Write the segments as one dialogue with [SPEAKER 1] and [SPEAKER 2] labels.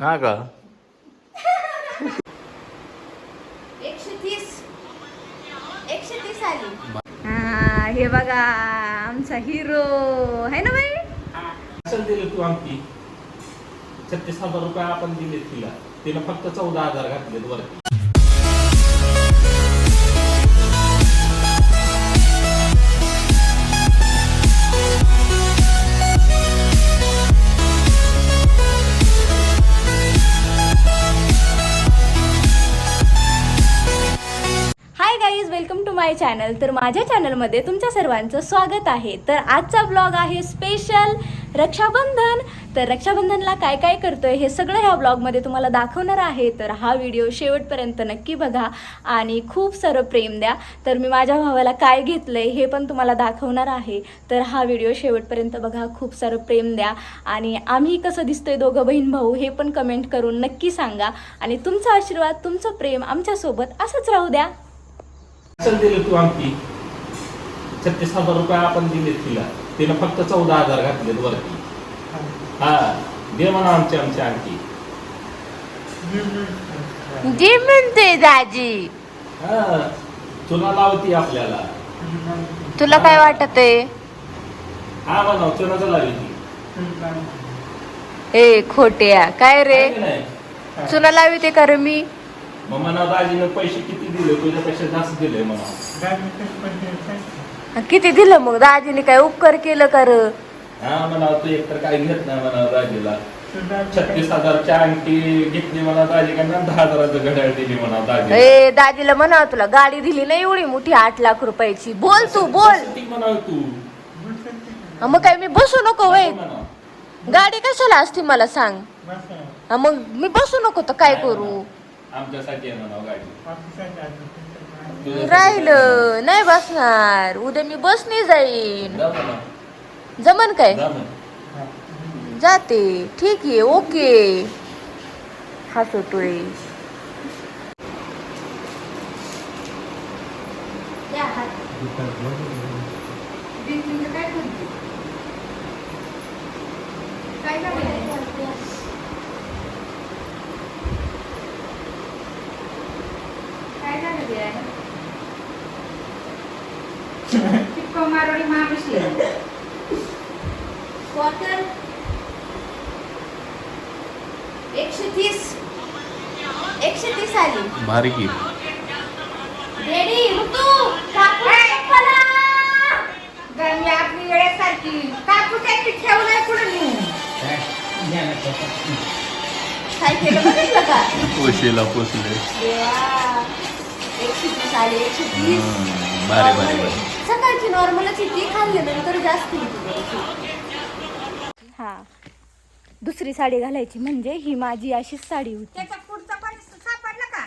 [SPEAKER 1] हा का?
[SPEAKER 2] एकशे तीस. एकशे तीस आली. हा हे बघा आमचा हिरो आहे ना बाई?
[SPEAKER 1] असेल दिले तू आमची छत्तीस हजार रुपये आपण दिले तिला. तिला फक्त चौदा हजार घातलेत वरती.
[SPEAKER 2] चॅनल तर माझ्या चॅनलमध्ये तुमच्या सर्वांचं स्वागत आहे. तर आजचा ब्लॉग आहे स्पेशल रक्षाबंधन. तर रक्षाबंधनला काय काय करतोय हे सगळं ह्या ब्लॉगमध्ये तुम्हाला दाखवणार आहे. तर हा व्हिडिओ शेवटपर्यंत नक्की बघा आणि खूप सारं प्रेम द्या. तर मी माझ्या भावाला काय घेतलंय हे पण तुम्हाला दाखवणार आहे. तर हा व्हिडिओ शेवटपर्यंत बघा खूप सारं प्रेम द्या. आणि आम्ही कसं दिसतोय दोघं बहीण भाऊ हे पण कमेंट करून नक्की सांगा. आणि तुमचा आशीर्वाद तुमचं प्रेम आमच्यासोबत असंच राहू द्या.
[SPEAKER 1] दिले तू आमची. छत्तीस हजार रुपये आपण दिले तिला. तिला फक्त चौदा हजार घातलेत वरती. हा दे म्हणा आमची आमची आणखी.
[SPEAKER 2] जे म्हणते दाजी.
[SPEAKER 1] हा चुना लावती आपल्याला.
[SPEAKER 2] तुला काय वाटत आहे
[SPEAKER 1] हा म्हणाव चुनाचं लावी ती.
[SPEAKER 2] ए खोट्या. काय रे? चुना लावी ते कर मी?
[SPEAKER 1] मग म्हणा दाजीनं पैसे किती दिले? तुझ्यापेक्षा जास्त दिले म्हणा.
[SPEAKER 2] किती दिलं मग? दाजीने काय उपकार केलं कर
[SPEAKER 1] हा म्हणा तू एकतर काय घेत नाही म्हणा दाजीला. छत्तीस हजारच्या अंगठी घेतली म्हणा दाजीकडनं दहा हजाराचं घड्याळ दिली म्हणा दाजी
[SPEAKER 2] ए दाजीला म्हणा तुला गाडी दिली नाही एवढी मोठी आठ लाख रुपयाची. बोल तू बोल.
[SPEAKER 1] ती म्हणाव तू.
[SPEAKER 2] हा, मग काय मी बसू नको वय
[SPEAKER 1] म्हणा.
[SPEAKER 2] गाडी कशाला असती मला सांग. हा, मग मी बसू नको तर काय करू?
[SPEAKER 1] आमच्यासाठी आहे म्हणाव गाडी. तुझ्यासाठी
[SPEAKER 2] राहिलं. नाही बसणार. उद्या मी बसने जाईन.
[SPEAKER 1] जा.
[SPEAKER 2] जमन काय?
[SPEAKER 1] जा म्हणा.
[SPEAKER 2] जाते. ठीक आहे. ओके. हसतोय
[SPEAKER 3] मारोडी महाबळेश्वर
[SPEAKER 2] कॉटन एकशे तीस एकशे तीस आली
[SPEAKER 1] भारी की
[SPEAKER 2] रेडी ऋतू कापूस कापायला.
[SPEAKER 3] मी आपली वेळेसारखी. कापूस काही ठेवलंय कुठं मी
[SPEAKER 2] काय केलं बघितलं का?
[SPEAKER 1] पोशीला
[SPEAKER 2] देवा. एकशे तीस आली एकशे तीस
[SPEAKER 1] भारी भारी भारी
[SPEAKER 2] सकाळची नॉर्मलच ती खाल्ल्यानंतर जास्त होती हा. दुसरी साडी घालायची म्हणजे ही माझी अशीच साडी होती.
[SPEAKER 3] त्याचा पुढचा पण सापडला का?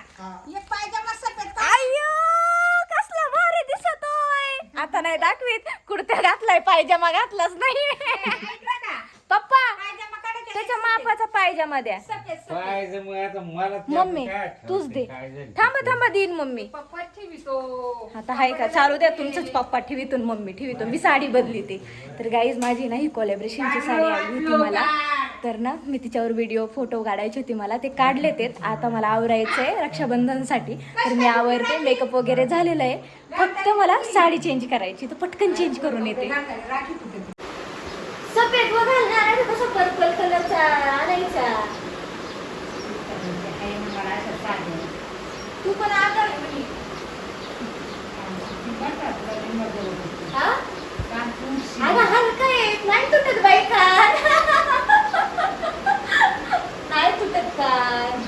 [SPEAKER 3] एक पायजमा सफेद
[SPEAKER 2] अय्यो कसला भारी दिसतोय. आता नाही दाखवीत कुर्त्या घातलाय पायजमा घातलाच नाही. पप्पा त्याच्या मापाचा पायजमा द्या
[SPEAKER 4] मग आता मला ते
[SPEAKER 2] मम्मी
[SPEAKER 4] काय आठवते,
[SPEAKER 2] तूच दे.
[SPEAKER 4] काय झालं?
[SPEAKER 2] थांबा थांबा देईन मम्मी.
[SPEAKER 3] पप्पा ठेवितो.
[SPEAKER 2] आता हाय का? चालू द्या तुमचंच पप्पा ठेवीतून मम्मी ठेवीतून मी साडी बदली ते. तर गाईज माझी ना ही कोलॅबरेशनची साडी आली होती मला. तर ना मी तिच्यावर व्हिडिओ फोटो काढायचे होते मला. ते काढले तेच आता मला आवरायचं आहे रक्षाबंधनसाठी. तर मी आवरते. मेकअप वगैरे झालेलं आहे. फक्त मला साडी चेंज करायची. तर पटकन चेंज करून येते.
[SPEAKER 3] राखी
[SPEAKER 2] सफेद व घालणार आहे कसं पर्पल कलरचा आणायचा? तू पण आता म्हणजे- हा? अगं हलका आहे. नाही तुटत बाई कान. नाही तुटत कान.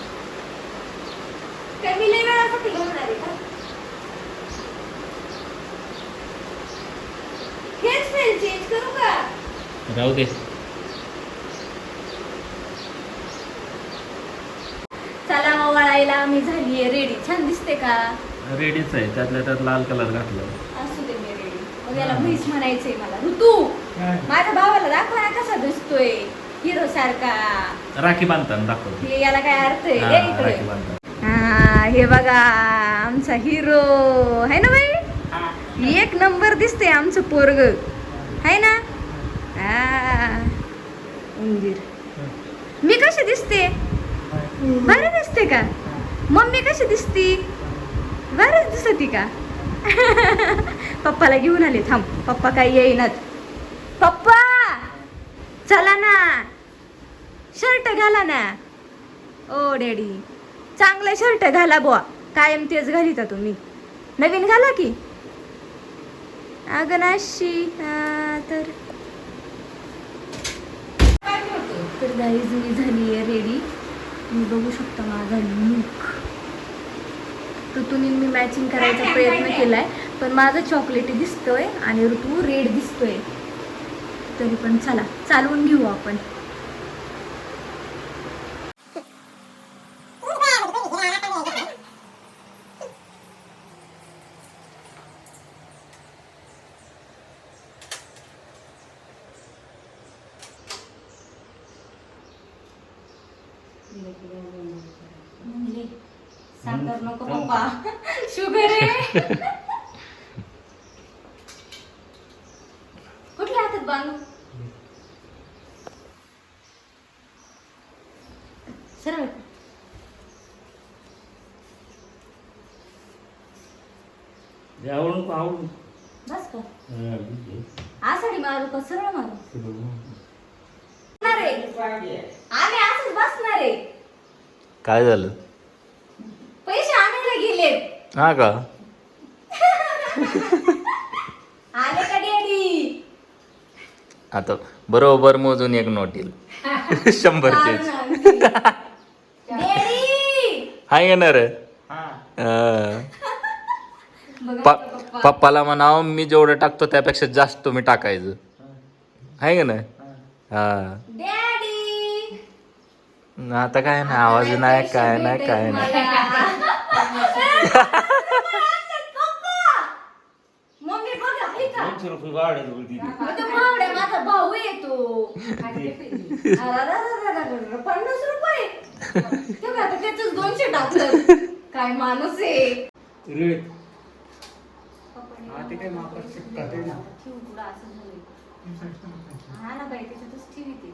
[SPEAKER 2] काय मी लय वेळासाठी घालणार आहे का हेच स्टाईल चेंज करू का
[SPEAKER 1] राहू दे.
[SPEAKER 2] चला वळायला मी झालीये रेडी छान दिसते का?
[SPEAKER 1] रेडीच आहे. त्यातल्या त्यात लाल कलर घातला.
[SPEAKER 2] असू दे मी रेडी मग याला म्हैस म्हणायचंय मला. ऋतू माझ्या भावाला दाखवा ना कसा दिसतोय. हिरो सारखा.
[SPEAKER 1] राखी बांधताना दाखवतो
[SPEAKER 2] हे याला काय अर्थ आहे?
[SPEAKER 1] हा,
[SPEAKER 2] इकडे.
[SPEAKER 1] बांधताना
[SPEAKER 2] हा हे बघा आमचा हिरो है ना बाई? एक नंबर दिसते आमचं पोरग. है ना? उंदीर. मी कशी दिसते? भारी दिसते का? मम्मी कशी दिसती? भारीच दिसती का? पप्पाला घेऊन आले थांब. पप्पा काही येईनात. पप्पा! चला ना. शर्ट घाला ना. ओ डॅडी. चांगलं शर्ट घाला बुवा. कायम तेच घालिता तुम्ही. नवीन घाला की. अगं नाशी हा तर. तर गाईज मी झाली आहे रेडी मी बघू शकता माझा लुक ऋतूने मी मॅचिंग करायचा प्रयत्न केलाय पण माझा चॉकलेटी दिसतोय आणि ऋतू रेड दिसतोय. तरी पण चला चालवून घेऊ आपण. म्हणले साखर नको पप्पा. शुगर आहे. कुठल्या हातात बांधू? सरळ.
[SPEAKER 1] आवडून आवडून
[SPEAKER 2] बस का आषाढी मारू का? सरळ मारू. आम्ही असंच बसणार आहे.
[SPEAKER 1] काय झालं?
[SPEAKER 2] पैसे आणायला गेले.
[SPEAKER 1] हा का?
[SPEAKER 2] आले का डॅडी
[SPEAKER 1] आता बरोबर मोजून एक नोट येईल. शंभरचे हाय
[SPEAKER 2] पप्पा
[SPEAKER 1] पप्पाला म्हणाव मी जेवढं टाकतो त्यापेक्षा जास्त तुम्ही टाकायचं. आहे का नाही हा. आता काय नाही आवाज नाही काय नाही काय नाही.
[SPEAKER 2] पन्नास रुपये. त्याच दोनशे काय माणूस आहे.
[SPEAKER 4] ना
[SPEAKER 2] बाई त्याच्यातच ठेवी ते.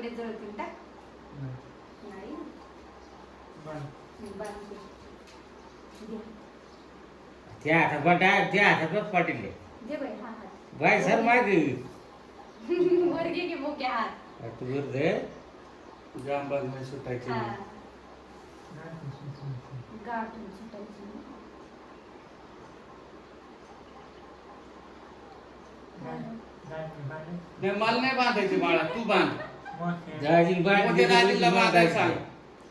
[SPEAKER 2] कपडे जळतील टाक नाही. बांधते. दे.
[SPEAKER 4] त्या हातात पाटा त्या हातातच पाटील.
[SPEAKER 2] दे बाई हा हात
[SPEAKER 4] बाय सर मागे.
[SPEAKER 2] वर घे की मोके हात
[SPEAKER 4] तू वर दे. तुझ्या आंबागमध्ये सुटायची
[SPEAKER 2] हा. गाठून सुटायची
[SPEAKER 4] नाही मला नाही बांधायची बाळा तू बांध. दाजीला बांध मोठ्या दाजीला बांधायला सांग.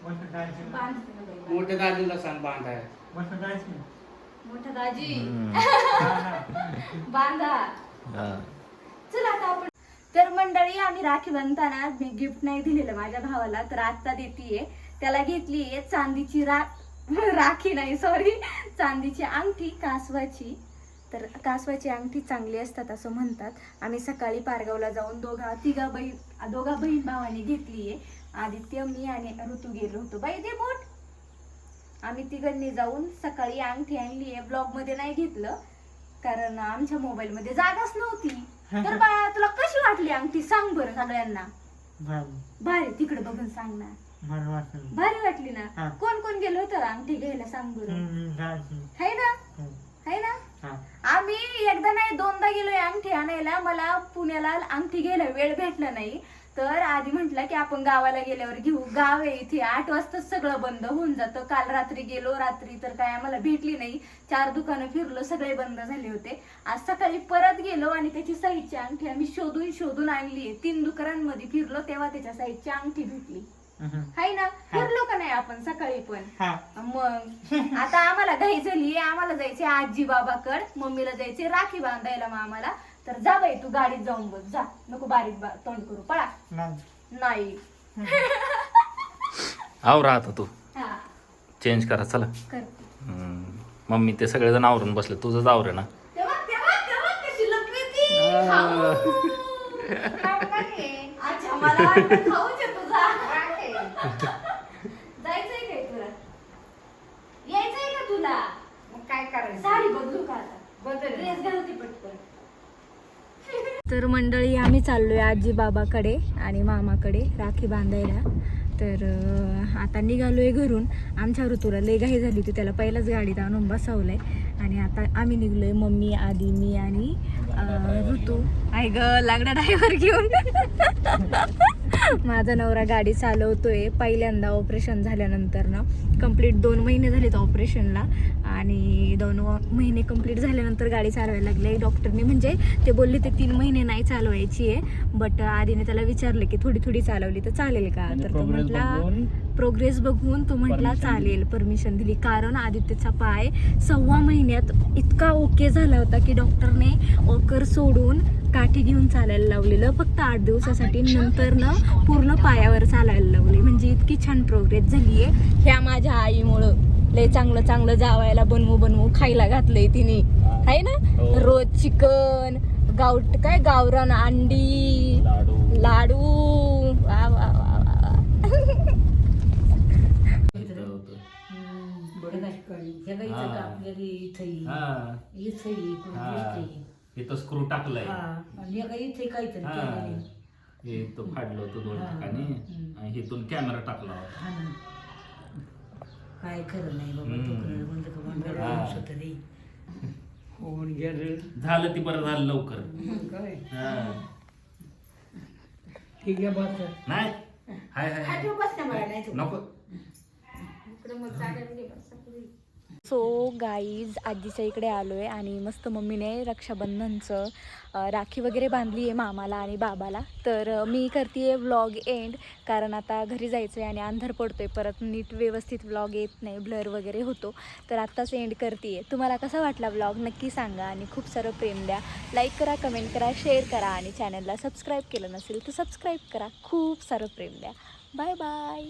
[SPEAKER 2] बांधते ना बाई
[SPEAKER 4] मोठ्या दाजीला सांग बांधाय
[SPEAKER 2] मोठा दाजी बांधा. चला आता आपण तर मंडळी आम्ही राखी बांधताना मी गिफ्ट नाही दिलेलं माझ्या भावाला तर आत्ता देतीये. त्याला घेतलीये चांदीची रा राखी नाही सॉरी चांदीची अंगठी कासवाची. तर कासवाची अंगठी चांगली असतात असं म्हणतात. आम्ही सकाळी पारगावला जाऊन दोघा तिघा बहीण दोघा बहीण भावाने घेतलीये. आदित्य मी आणि ऋतू गेलो होतो. बाई ते बोट. आम्ही तिघांनी जाऊन सकाळी अंगठी आणली आहे ब्लॉगमध्ये नाही घेतलं कारण आमच्या मोबाईल मध्ये जागाच नव्हती. तर बाळा तुला कशी वाटली अंगठी? सांग बरं सगळ्यांना. भारी. तिकडे बघून सांग ना. भारी वाटली. ना. कोण कोण गेलो होतं अंगठी घ्यायला? सांग बरं. है ना? है. ना? आम्ही एकदा नाही दोनदा गेलोय अंगठी आणायला. मला पुण्याला अंगठी घ्यायला वेळ भेटला नाही. तर आधी म्हटलं की आपण गावाला गेल्यावर घेऊ. गाव आहे इथे आठ वाजता सगळं बंद होऊन जातं. काल रात्री गेलो रात्री तर काय आम्हाला भेटली नाही. चार दुकानं फिरलो सगळे बंद झाले होते. आज सकाळी परत गेलो आणि त्याची साईजची अंगठी आम्ही शोधून शोधून आणली. तीन दुकानांमध्ये फिरलो तेव्हा त्याच्या साईजची अंगठी भेटली. हाय ना? फिरलो का नाही आपण सकाळी पण? मग? आता आम्हाला घाई झाली आम्हाला जायचे आजी बाबाकड. मम्मीला जायचे राखी बांधायला मग आम्हाला तर जा बाई तू गाडीत जाऊन बस. जा. नको बारीक बा- तोंड करू. पळा. नाही.
[SPEAKER 1] आव राहता तू.
[SPEAKER 2] हा.
[SPEAKER 1] चेंज करा चला.
[SPEAKER 2] करते.
[SPEAKER 1] हम्म. मम्मी ते सगळेजण आवरून बसले. तुझंच आवरे ना?
[SPEAKER 2] तेव्हा तेव्हा तेव्हा कशी लपली अच्छा मला वाटलं खाऊच आहे तुझा जायचंय काय तुला? यायचंय का तुला?
[SPEAKER 3] मग काय करायचं?
[SPEAKER 2] साडी बदलू का आता?
[SPEAKER 3] बदल.
[SPEAKER 2] ड्रेस घालते पटकन. तर मंडळी आम्ही चाललोय आजी बाबाकडे आणि मामाकडे राखी बांधायला. तर आता निघालोय घरून. आमच्या ऋतूला लय घाई झाली होती त्याला पहिल्याच गाडीत आणून बसवलंय. आणि आता आम्ही निघलोय मम्मी आधी मी आणि ऋतू. आहे ग लागला ड्रायव्हर घेऊन. माझा नवरा गाडी चालवतोय. पहिल्यांदा ऑपरेशन झाल्यानंतर ना कंप्लीट दोन महिने झालेत ऑपरेशनला आणि दोन महिने कंप्लीट झाल्यानंतर गाडी चालवायला लागली. डॉक्टरने म्हणजे ते बोलले ते तीन महिने नाही चालवायची आहे बट आधीने त्याला विचारलं की थोडी थोडी चालवली तर चालेल का? तर तो म्हटला प्रोग्रेस बघून तो म्हटला चालेल परमिशन दिली. कारण आदित्यचा पाय सव्वा महिन्यात इतका ओके झाला होता की डॉक्टरने वॉकर सोडून काठी घेऊन चालायला लावलेलं. फक्त आठ दिवसासाठी नंतर ना पूर्ण पायावर चालायला लावले. म्हणजे इतकी छान प्रोग्रेस झाली आहे ह्या माझ्या आईमुळं लय चांगलं चांगलं जावायला बनवू बनवू खायला घातलंय तिने. आहे ना?
[SPEAKER 1] हो.
[SPEAKER 2] रोज चिकन गावट काय गावरान अंडी
[SPEAKER 1] लाडू.
[SPEAKER 2] लाडू. वा वा वा वा वा.
[SPEAKER 1] इथं इथं स्क्रू टाकलाय
[SPEAKER 5] हा आणि एका इथे काहीतरी
[SPEAKER 1] हा.
[SPEAKER 5] केलेलं
[SPEAKER 1] हे तो फाडलं होतं दोन
[SPEAKER 5] हा.
[SPEAKER 1] ठिकाणी
[SPEAKER 5] हम्म.
[SPEAKER 1] आणि इथून कॅमेरा टाकला होता
[SPEAKER 5] हा ना. काय खरं नाही बाबा
[SPEAKER 1] हम्म.
[SPEAKER 5] तुकडं म्हणजे का भांडण
[SPEAKER 1] हा.
[SPEAKER 5] माणूस होतं रे. होऊन गेलं
[SPEAKER 1] झालं ती बरं झालं लवकर
[SPEAKER 5] काय
[SPEAKER 1] हा.
[SPEAKER 5] ठीक आहे बात
[SPEAKER 1] नाही हाय हाय, हाय
[SPEAKER 3] ठेव बस ना मला नाही
[SPEAKER 1] नको
[SPEAKER 2] सो गाईज आजीच्या इकडे आलो आहे आणि मस्त मम्मीने रक्षाबंधनचं राखी वगैरे बांधली आहे मामाला आणि बाबाला. तर मी करते आहे व्लॉग एंड कारण आता घरी जायचं आहे आणि अंधार पडतो आहे परत नीट व्यवस्थित व्लॉग येत नाही ब्लर वगैरे होतो. तर आत्ताच एंड करते आहे तुम्हाला कसा वाटला व्लॉग नक्की सांगा आणि खूप सारं प्रेम द्या. लाईक करा कमेंट करा शेअर करा आणि चॅनलला सबस्क्राईब केलं नसेल तर सबस्क्राईब करा. खूप सारं प्रेम द्या. Bye bye